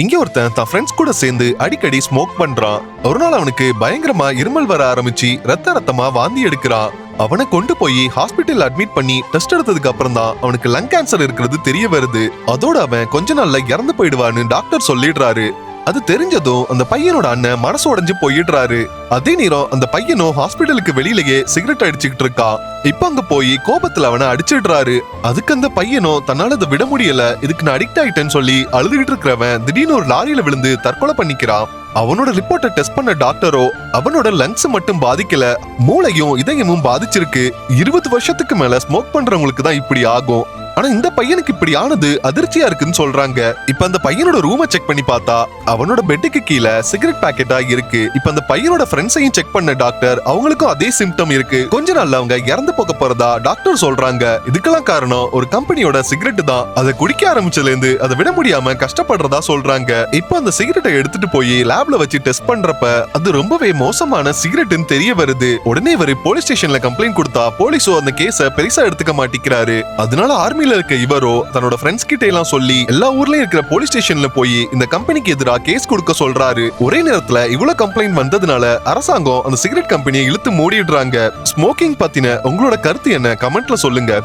இங்க ஒருத்தன் தன் ஃப்ரெண்ட்ஸ் கூட சேர்ந்து அடிக்கடி ஸ்மோக் பண்றான். ஒரு நாள் அவனுக்கு பயங்கரமா இருமல் வர ஆரம்பிச்சு ரத்த ரத்தமா வாந்தி எடுக்கிறான். அவனை கொண்டு போய் ஹாஸ்பிட்டல் அட்மிட் பண்ணி டெஸ்ட் எடுத்ததுக்கு அப்புறம் தான் அவனுக்கு லங் கேன்சர் இருக்கிறது தெரிய வருது. அதோட அவன் கொஞ்ச நாள்ல இறந்து போயிடுவான்னு டாக்டர் சொல்லிடுறாரு. அது தெரிஞ்சதும் அந்த பையனோட அண்ணன் மனசு உடைஞ்சு போயிடுறாரு. அதே நேரம் அந்த பையனும் ஹாஸ்பிட்டலுக்கு வெளியிலேயே சிகரெட் அடிச்சுக்கிட்டு இருக்கான். இப்ப அங்க போய் கோபத்துல அவனை அடிச்சிடுறாரு. அதுக்கு அந்த பையனும் தன்னால அதை விட முடியல இதுக்கு நான் அடிக்ட் ஆயிட்டேன்னு சொல்லி அழுதுகிட்டு இருக்கிறவன் திடீர்னு ஒரு லாரியில விழுந்து தற்கொலை பண்ணிக்கிறான். அவனோட ரிப்போர்ட்டை டெஸ்ட் பண்ண டாக்டரோ அவனோட லங்ஸ் மட்டும் பாதிக்கல மூளையும் இதயமும் பாதிச்சிருக்கு. இருபது வருஷத்துக்கு மேல ஸ்மோக் பண்றவங்களுக்கு தான் இப்படி ஆகும். ஆனா இந்த பையனுக்கு இப்படி ஆனது அதிர்ச்சியா இருக்குன்னு சொல்றாங்க. இப்ப அந்த பையனோட ரூமை செக் பண்ணி பார்த்தா அவனோட பெட்டுக்கு கீழே சிகரெட் பாக்கெட்டா இருக்கு. இப்ப அந்த பையனோட ஃப்ரெண்ட்ஸையும் செக் பண்ண டாக்டர் அவங்களுக்கும் அதே சிம்டம் இருக்கு. கொஞ்ச நாள்ல அவங்க இறந்து போக போறதா டாக்டர் சொல்றாங்க. இதுக்கெல்லாம் காரணம் ஒரு கம்பெனியோட சிகரெட் தான். அதை குடிக்க ஆரம்பிச்சதுல இருந்து அதை விட முடியாம கஷ்டப்படுறதா சொல்றாங்க. இப்ப அந்த சிகரெட்டை எடுத்துட்டு போய் லேப்ல வச்சு டெஸ்ட் பண்றப்ப அது ரொம்பவே மோசமான சிகரெட்னு தெரிய வருது. உடனே இவர் போலீஸ் ஸ்டேஷன்ல கம்ப்ளைண்ட் கொடுத்தா போலீஸோ அந்த கேஸ பெருசா எடுத்துக்க மாட்டேங்கிறாரு அதனால ஆர்மி ஆர்மியில இருக்க இவரோ தன்னோட ஃப்ரெண்ட்ஸ் கிட்ட எல்லாம் சொல்லி எல்லா ஊர்லயும் இருக்கிற போலீஸ் ஸ்டேஷன்ல போய் இந்த கம்பெனிக்கு எதிரா கேஸ் கொடுக்க சொல்றாரு. ஒரே நேரத்துல இவ்வளவு கம்ப்ளைண்ட் வந்ததுனால அரசாங்கம் அந்த சிகரெட் கம்பெனியை இழுத்து மூடிடுறாங்க. ஸ்மோக்கிங் பத்தின உங்களோட கருத்து என்ன? கமெண்ட்ல சொல்லுங்க.